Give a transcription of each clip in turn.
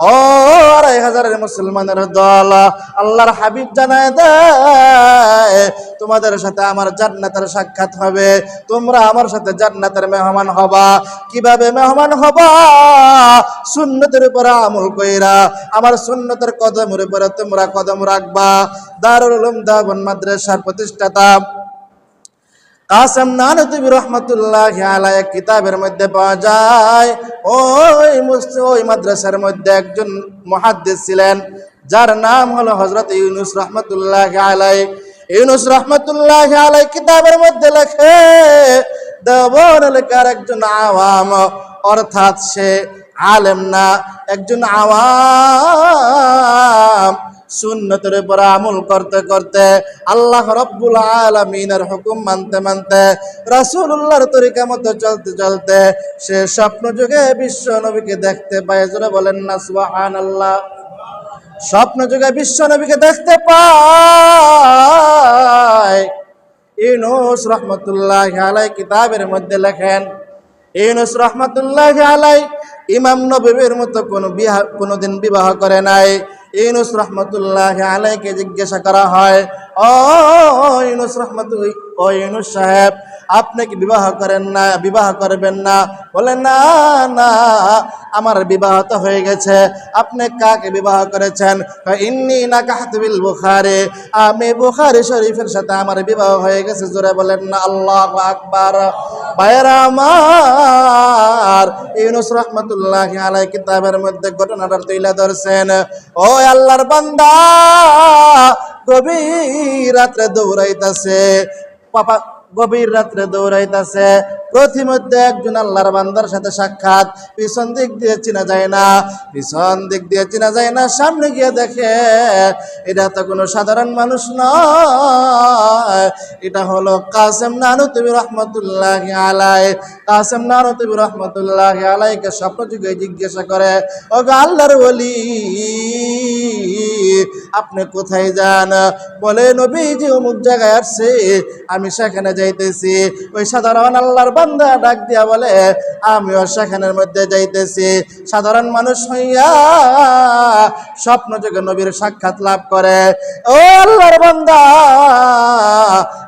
ও আড়াই হাজারের মুসলমানের দল, আল্লাহর হাবিব জানায় দেয় তোমাদের সাথে আমার জান্নাতের সাক্ষাৎ হবে, তোমরা আমার সাথে জান্নাতের মেহমান হবা। কীভাবে মেহমান হবা? সুন্নতের উপরে আমল কইরা, আমার সুন্নতের কদমের উপরে তোমরা কদম রাখবা। দারুল উলুম দাবন মাদ্রাসার প্রতিষ্ঠাতা কাসেম নানতুবি রহমতুল্লাহ এক কিতাবের মধ্যে পাওয়া যায়। ওই ওই মাদ্রাসার মধ্যে একজন মহাদ্দিস ছিলেন, যার নাম হলো হজরত ইউনুস রহমতুল্লাহ আলাই ইউনুস রহমতুল্লাহ আলাই কিতাবের মধ্যে লেখে দেবন এলাকার একজন আওয়াম, অর্থাৎ সে আলেম না, একজন আওয়াম। সুন্নতের উপর আমল করতে করতে আল্লাহ রব্বুল আলমিনের হুকুম মানতে মানতে, রাসূলুল্লাহর তরিকা মতো চলতে চলতে সে স্বপ্ন যুগে বিশ্ব নবীকে দেখতে পায়। জোরে বলেন না, সুবহানাল্লাহ। স্বপ্ন যুগে বিশ্ব নবীকে দেখতে পায়। ইউনুস রহমতুল্লাহ আলাই কিতাবের মধ্যে লেখেন, ইউনুস রহমতুল্লাহ আলাই ইমাম নবীর মতো কোনো বিবাহ কোনোদিন বিবাহ করে নাই। ইউনুস রহমতুল্লাহ আলাইকে জিজ্ঞাসা করা হয় ও ইউনুস রহমতুল্লাহ ও ইউনুস সাহেব আপনি কি বিবাহ করেন না, বিবাহ করবেন না। বলে, না না, আমার বিবাহ তো হয়ে গেছে। আপনি কাকে বিবাহ করেছেন? ইন্নি না কাহাতবিল বুখারে। আমি বুখারি শরীফের সাথে আমার বিবাহ হয়ে গেছে। জোরে বলেন না আল্লাহ আকবার। ভাইয়েরা ইউনুস রহমতুল্লাহ আলাই কিতাবের মধ্যে ঘটনাটা তুলে ধরছেন। ও আল্লাহর বান্দা, গভীর রাত্রে দৌড়াইতাছে। পাপা গভীর রাত্রে দৌড়াইতাছে। প্রতিমধ্যে একজন আল্লাহর বান্দার সাথে সাক্ষাৎ। পিছন দিক দিয়ে চিনা যায় না। পিছন দিক দিয়ে চিনা যায় না। সামনে গিয়ে দেখে, এটা তো কোনো সাধারণ মানুষ নয়। এটা হলো কাসেম নানুতবি রহমতুল্লাহ আলাই কাসেম নানুতবি রহমতুল্লাহ আলাইকে স্বপ্ন যুগে জিজ্ঞাসা করে ও আল্লাহর বলি আপনি কোথায় যান? বলে নবী যে অমুক জায়গায় আসছে। আমি সেখানে যাইতেছি। ওই সাধারণ আল্লাহর বান্দা ডাক দিয়া বলে, আমিও সেখানের মধ্যে যাইতেছি। সাধারণ মানুষ হইয়া স্বপ্ন যুগে নবীর সাক্ষাৎ লাভ করে। ও আল্লাহর বান্দা!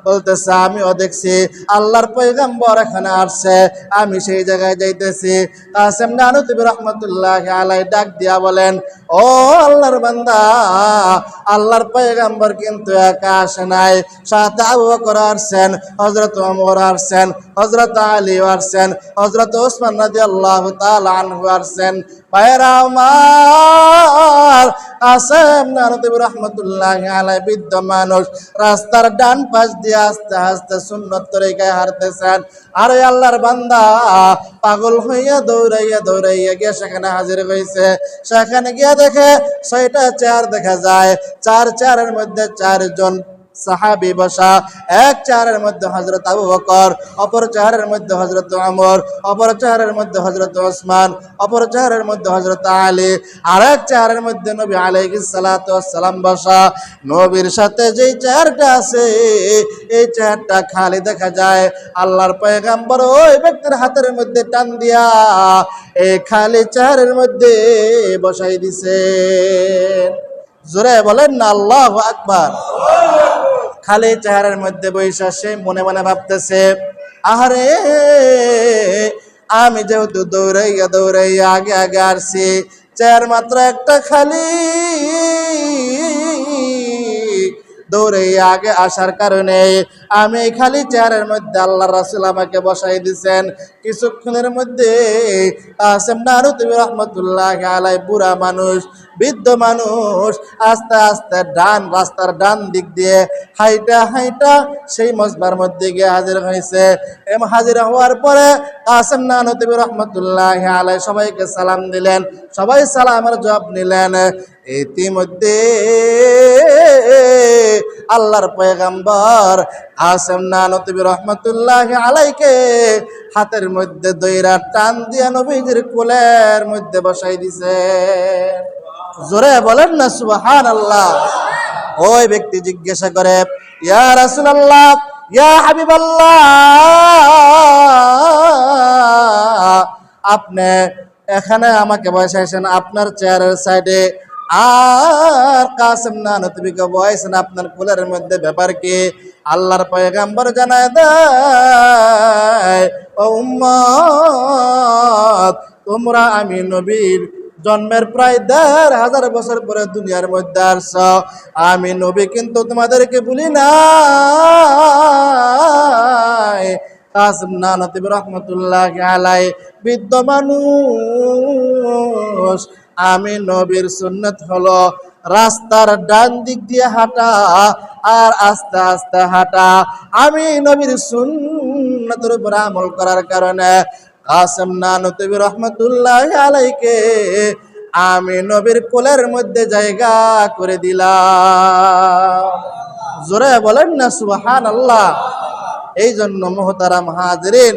বলতেছে আমিও দেখছি আল্লাহর পয়গাম্বর এখানে আসছে, আমি সেই জায়গায় যাইতেছি। কাসেম নানুতবি রহমতুল্লাহ আলাই ডাক দিয়া বলেন, ও আল্লাহর বান্দা, আল্লাহর পয়গাম্বর কিন্তু একা আসে নাই। সাথে আবু বকর আসছেন হজরত ওমর আসছেন হজরত আলী আসছেন হজরত ওসমান রাদিয়াল্লাহু তাআলা আনহু আসছেন। ভাইয়েরা আমার কাসেম নানুতবি রহমতুল্লাহ আলাই, বৃদ্ধ মানুষ, রাস্তার ডান পাশ দিয়ে আস্তে আস্তে সুন্নত তরিকায় হারতেছেন আর আল্লাহর বান্দা, পাগল হইয়া দৌড়াইয়া দৌড়াইয়া গিয়ে সেখানে হাজির হয়েছে সেখানে গিয়ে দেখে ছয়টা চেয়ার দেখা যায়। চার চেয়ারের মধ্যে চারজন সাহাবি বসা, এক চেয়ারের মধ্যে হজরত আবু বকর, অপর চেয়ারের মধ্যে হজরত আমর অপর চেয়ারের মধ্যে হজরত ওসমান, অপর চেয়ারের মধ্যে হজরত আলী আর এক চেয়ারের মধ্যে নবী আলাইহিস সালাতু সালাম বসা। নবীর সাথে যেই চেয়ারটা আছে, এই চেয়ারটা খালি দেখা যায়। আল্লাহর পয়গাম্বর ওই ব্যক্তির হাতের মধ্যে টান দিয়া, এই খালি চেয়ারের মধ্যে বসাই দিছে। জোরে বলেন না, আল্লাহ আকবার। খালি চেহারার মধ্যে বৈশা সে মনে মনে ভাবতেছে, আহারে, আমি যেহেতু দৌড়াইয়া দৌড়াইয়া আগে আগে আসছি, চেয়ার মাত্র একটা খালি। দৌড়াইয়া আগে আসার কারণে আমি খালি চেয়ারের মধ্যে আল্লাহ রাসুল আমাকে বসাই দিছেন। কিছুক্ষণের মধ্যে আসেম নারুতবি রহমতুল্লাহ আলাই বুড়া মানুষ, বৃদ্ধ মানুষ আস্তে আস্তে ডান রাস্তার ডান দিক দিয়ে হাইটা হাইটা সেই মসবার মধ্যে গিয়ে হাজির হয়েছে। এবং হাজির হওয়ার পরে আসেম নানতবি রহমতুল্লাহ আলাই সবাইকে সালাম দিলেন। সবাই সালামের জবাব নিলেন। ইতিমধ্যে আল্লাহর পয়গাম্বর আসেম নানতবি রহমতুল্লাহ আলাইকে হাতের মধ্যে দইরা টান দিয়া নবীজির কোলের মধ্যে বসাই দিছে। জোরে বলেন না সুবহান আল্লাহ ওই ব্যক্তি জিজ্ঞাসা করে, ইয়া রাসূলুল্লাহ, ইয়া হাবিবাল্লাহ, আপনি এখানে আমাকে বসাইছেন আপনার চেয়ারের সাইডে আর কাসেম না নতুবিকে বসাইছেন আপনার কুলের মধ্যে ব্যাপার কি? আল্লাহর পয়গাম্বর জানায় দেয়, ও তোমরা আমি নবীর জন্মের প্রায় দেড় হাজার বছর পরে দুনিয়ার মধ্যে আসছ। আমি নবী কিন্তু তোমাদেরকে বলি না কাসিম না নতিব রহমতুল্লাহ আলাই মানুষ আমি নবীর সুন্নত হলো রাস্তার ডান দিক দিয়ে হাঁটা আর আস্তে আস্তে হাঁটা। আমি নবীর সুন্নতের উপর আমল করার কারণে কাসেম না নতিব রহমতুল্লাহ আলাইকে আমি নবীর কোলের মধ্যে জায়গা করে দিলাম। জোরে বলেন না সুবহান আল্লাহ এই জন্য মোহতারাম হাজরিন